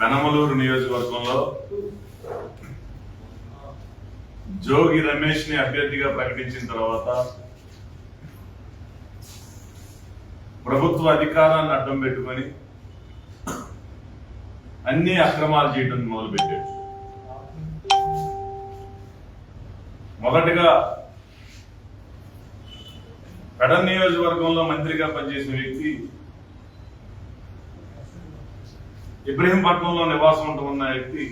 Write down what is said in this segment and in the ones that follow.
పెనమలూరు నియోజకవర్గంలో జోగి రమేష్ని అభ్యర్థిగా ప్రకటించిన తర్వాత ప్రభుత్వ అధికారాన్ని అడ్డం పెట్టుకొని అన్ని అక్రమాలు చేయడం మొదలుపెట్టాడు. మొదటగా పెడ నియోజకవర్గంలో మంత్రిగా పనిచేసిన వ్యక్తి ఇబ్రహీంపట్నంలో నివాసం ఉంటున్న వ్యక్తి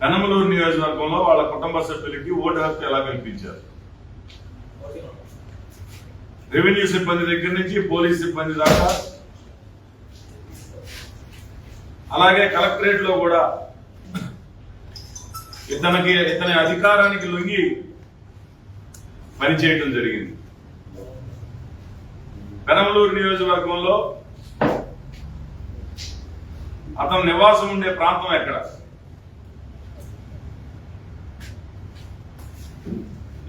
పెనమలూరు నియోజకవర్గంలో వాళ్ళ కుటుంబ సభ్యులకి ఓటు హక్కు ఎలా కల్పించారు? రెవెన్యూ సిబ్బంది దగ్గర నుంచి పోలీస్ సిబ్బంది దాకా అలాగే కలెక్టరేట్లో కూడా ఇతనికి ఇతని అధికారానికి లొంగి పనిచేయటం జరిగింది. పెనమలూరు నియోజకవర్గంలో అతను నివాసం ఉండే ప్రాంతం ఎక్కడ?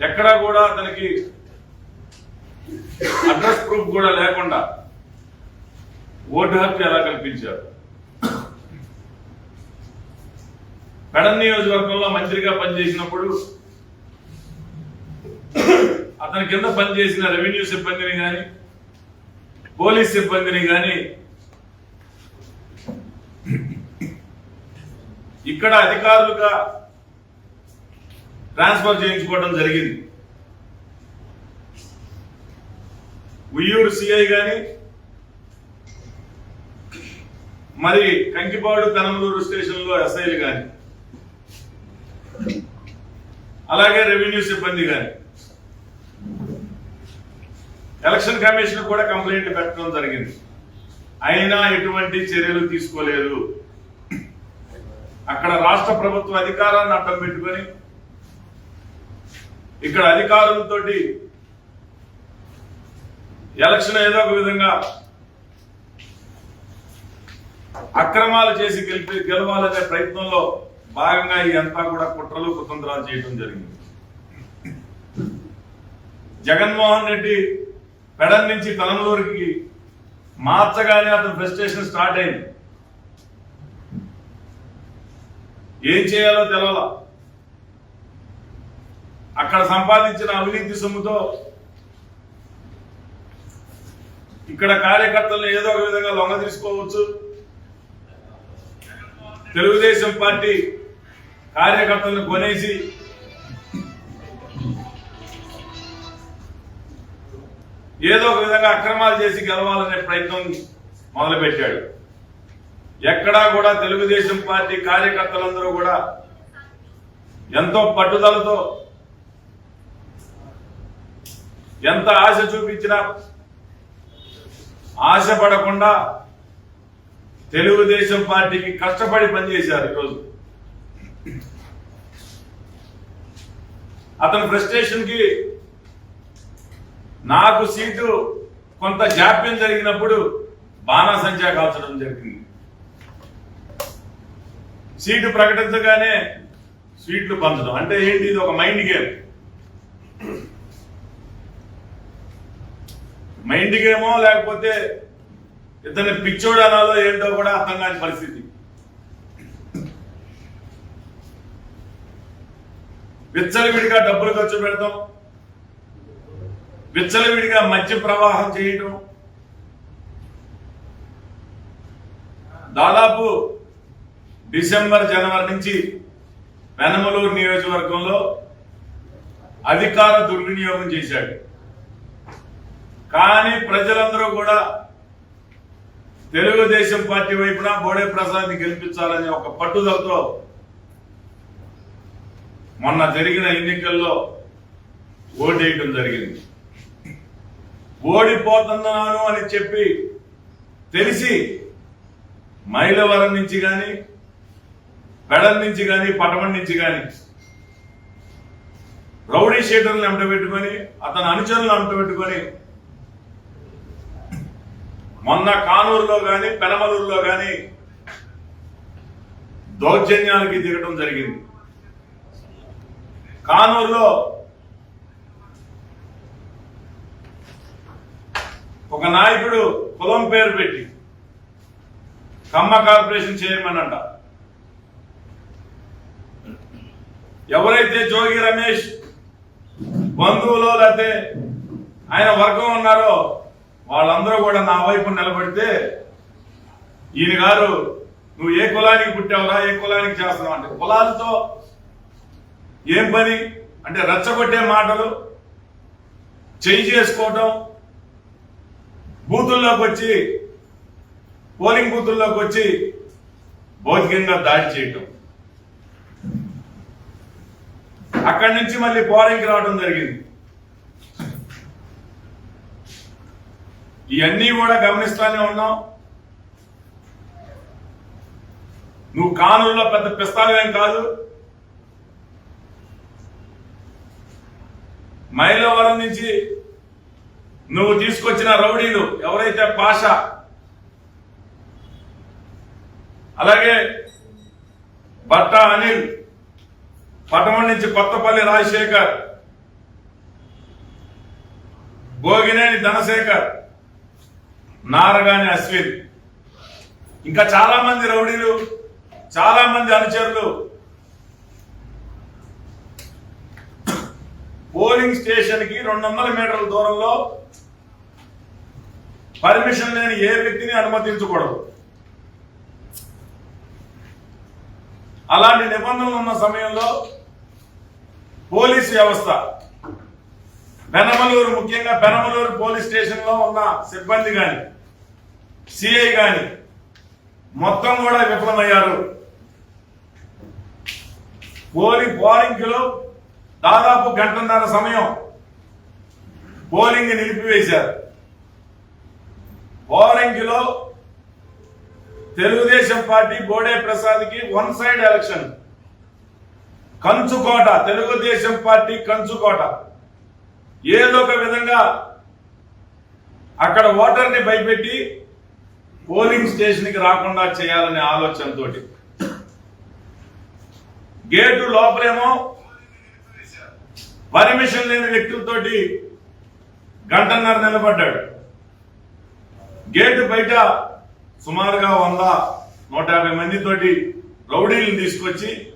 ఎక్కడా కూడా అతనికి అడ్రస్ ప్రూఫ్ కూడా లేకుండా ఓటు హక్కు ఎలా కల్పించారు? పెడన్ నియోజకవర్గంలో మంత్రిగా పనిచేసినప్పుడు అతని కింద పనిచేసిన రెవెన్యూ సిబ్బందిని కానీ పోలీస్ సిబ్బందిని కానీ ఇక్కడ అధికారులుగా ట్రాన్స్ఫర్ చేయించుకోవడం జరిగింది. ఉయ్యూరు సిఐ కానీ మరి కంకిపాడు కనమలూరు స్టేషన్లో ఎస్ఐలు కానీ అలాగే రెవెన్యూ సిబ్బంది కానీ ఎలక్షన్ కమిషన్ కూడా కంప్లైంట్ పెట్టడం జరిగింది. అయినా ఎటువంటి చర్యలు తీసుకోలేదు. అక్కడ రాష్ట్ర ప్రభుత్వ అధికారాన్ని అడ్డం పెట్టుకొని ఇక్కడ అధికారులతో ఎలక్షన్ ఏదో ఒక విధంగా అక్రమాలు చేసి గెలిపి గెలవాలనే ప్రయత్నంలో భాగంగా ఈ అంతా కూడా కుట్రలు కుతంత్రాలు చేయడం జరిగింది. జగన్మోహన్ రెడ్డి పెడన్ నుంచి తలమలూరుకి మార్చగానే అతని ఫ్రస్ట్రేషన్ స్టార్ట్ అయింది. ఏం చేయాలో తెలవాల. అక్కడ సంపాదించిన అవినీతి సొమ్ముతో ఇక్కడ కార్యకర్తలను ఏదో ఒక విధంగా లొంగ తీసుకోవచ్చు. తెలుగుదేశం పార్టీ కార్యకర్తలను కొనేసి ఏదో ఒక విధంగా అక్రమాలు చేసి గెలవాలనే ప్రయత్నం మొదలుపెట్టాడు. ఎక్కడా కూడా తెలుగుదేశం పార్టీ కార్యకర్తలందరూ కూడా ఎంతో పట్టుదలతో ఎంత ఆశ చూపించినా ఆశపడకుండా తెలుగుదేశం పార్టీకి కష్టపడి పనిచేశారు ఈరోజు. అతని ఫ్రస్ట్రేషన్కి నాకు సీటు కొంత జాప్యం జరిగినప్పుడు బాణాసంచా కాల్చడం జరిగింది. సీటు ప్రకటించగానే స్వీట్లు పంచడం. అంటే ఏంటి? ఇది ఒక మైండ్ గేమ్. మైండ్ గేమో లేకపోతే ఇతని పిచ్చోడు అనాలో ఏంటో కూడా అర్థం కాని పరిస్థితి. విచ్చలవిడిగా డబ్బులు ఖర్చు పెడతాం. విచ్చలవిడిగా మధ్య ప్రవాహం చేయటం. దాదాపు డిసెంబర్ జనవరి నుంచి వెనమలూరు నియోజకవర్గంలో అధికార దుర్వినియోగం చేశాడు. కానీ ప్రజలందరూ కూడా తెలుగుదేశం పార్టీ వైపున బోడే ప్రసాద్ గెలిపించాలనే ఒక పట్టుదలతో మొన్న జరిగిన ఎన్నికల్లో ఓటేయటం జరిగింది. ఓడిపోతున్నాను అని చెప్పి తెలిసి మైలవరం నుంచి కానీ పెడల్ నుంచి కానీ పటమం నుంచి కానీ రౌడీ షీటర్లను అంటబెట్టుకొని అతని అనుచరులను అంటబెట్టుకొని మొన్న కానూరులో కానీ పెనమలూరులో కానీ దౌర్జన్యాలకి దిగటం జరిగింది. కానూరులో ఒక నాయకుడు కులం పేరు పెట్టి కమ్మ కార్పొరేషన్ చైర్మన్ అంట ఎవరైతే జోగి రమేష్ బంధువులో లేకపోతే ఆయన వర్గం ఉన్నారో వాళ్ళందరూ కూడా నా వైపు నిలబడితే ఈయన గారు నువ్వు ఏ కులానికి పుట్టావురా? ఏ కులానికి చేస్తున్నావు అంటే కులాలతో ఏం పని? అంటే రెచ్చగొట్టే మాటలు చేయి చేసుకోవటం బూతుల్లోకి వచ్చి పోలింగ్ బూతుల్లోకి వచ్చి భౌతికంగా దాడి చేయటం. అక్కడి నుంచి మళ్ళీ పోలింగ్కి రావడం జరిగింది. ఇవన్నీ కూడా గమనిస్తూనే ఉన్నాం. నువ్వు కానుల్లో పెద్ద పిస్తాలేం కాదు. మైలవరం నుంచి నువ్వు తీసుకొచ్చిన రౌడీలు ఎవరైతే పాష అలాగే భట్ట అనిల్ పటమం నుంచి కొత్తపల్లి రాజశేఖర్ భోగినేని ధనశేఖర్ నారగాని అశ్విన్. ఇంకా చాలా మంది రౌడీలు చాలా మంది అనుచరులు. పోలింగ్ స్టేషన్కి రెండు వందల మీటర్ల దూరంలో పర్మిషన్ లేని ఏ వ్యక్తిని అనుమతించకూడదు. అలాంటి నిబంధనలు ఉన్న సమయంలో పోలీస్ వ్యవస్థ పెనమలూరు ముఖ్యంగా పెనమలూరు పోలీస్ స్టేషన్లో ఉన్న సిబ్బంది కానీ సిఐ కానీ మొత్తం కూడా విఫలమయ్యారు. పోలింగ్ పోలింగ్లో దాదాపు గంటన్నర సమయం పోలింగ్ నిలిపివేశారు. పోలింగ్లో తెలుగుదేశం పార్టీ బోడే ప్రసాద్కి వన్ సైడ్ ఎలక్షన్. కంచుకోట తెలుగుదేశం పార్టీ కంచుకోట. ఏదో ఒక విధంగా అక్కడ ఓటర్ని భయపెట్టి పోలింగ్ స్టేషన్కి రాకుండా చేయాలనే ఆలోచనతో గేటు లోపలేమో పర్మిషన్ లేని వ్యక్తులతోటి గంటన్నర నిలబడ్డాడు. గేటు బయట సుమారుగా వంద నూట యాభై మందితోటి రౌడీలను తీసుకొచ్చి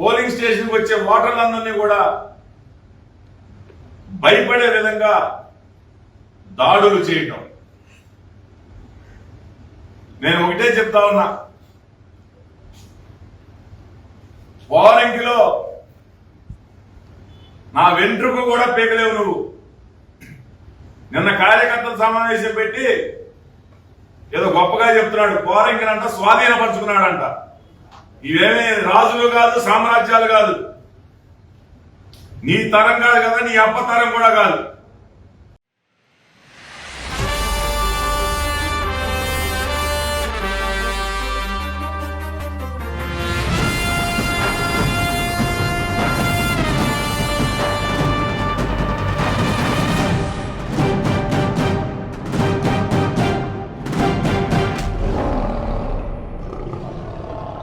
పోలింగ్ స్టేషన్కి వచ్చే ఓటర్లందరినీ కూడా భయపడే విధంగా దాడులు చేయటం. నేను ఒకటే చెప్తా ఉన్నా. పోలింగ్లో నా వెంట్రుకు కూడా పీకలేవు నువ్వు. నిన్న కార్యకర్తల సమావేశం పెట్టి ఏదో గొప్పగా చెప్తున్నాడు పోలింగ్ స్వాధీనపరుచుకున్నాడంట. ఇవేమీ రాజులు కాదు సామ్రాజ్యాలు కాదు. నీ తరం కాదు కదా నీ అప్ప తరం కూడా కాదు.